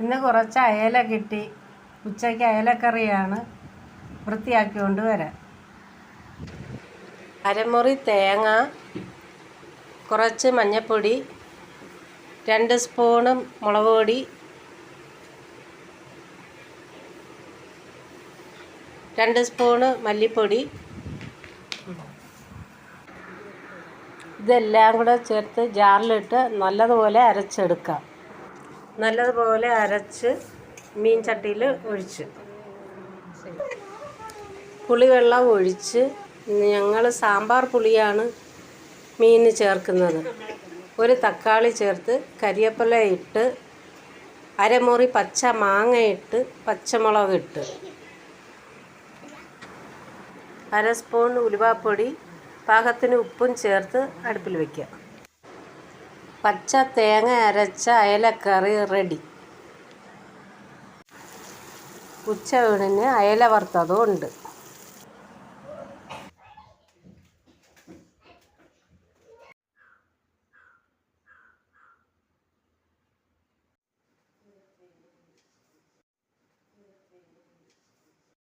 ഇന്ന് കുറച്ച് അയല കിട്ടി. ഉച്ചയ്ക്ക് അയലക്കറിയാണ് വൃത്തിയാക്കിക്കൊണ്ട് വരാം അരമുറി തേങ്ങ കുറച്ച് മഞ്ഞൾപ്പൊടി രണ്ട് സ്പൂണ് മുളക് പൊടി രണ്ട് സ്പൂണ് മല്ലിപ്പൊടി. ഇതെല്ലാം കൂടെ ചേർത്ത് ജാറിലിട്ട് നല്ലതുപോലെ അരച്ചെടുക്കാം. നല്ലതുപോലെ അരച്ച് മീൻ ചട്ടിയിൽ ഒഴിച്ച്. പുളിവെള്ളം ഒഴിച്ച് ഞങ്ങൾ സാമ്പാർ പുളിയാണ് മീനിന് ചേർക്കുന്നത്. ഒരു തക്കാളി ചേർത്ത് കരിയപ്പല ഇട്ട് അരമുറി പച്ച മാങ്ങ ഇട്ട് പച്ചമുളക് ഇട്ട്. അര സ്പൂൺ ഉലുവാപ്പൊടി പാകത്തിന് ഉപ്പും ചേർത്ത് അടുപ്പിൽ വയ്ക്കുക പച്ച തേങ്ങ അരച്ച അയലക്കറി റെഡി ഉച്ചയൂണിന് അയല വറുത്തതും ഉണ്ട്.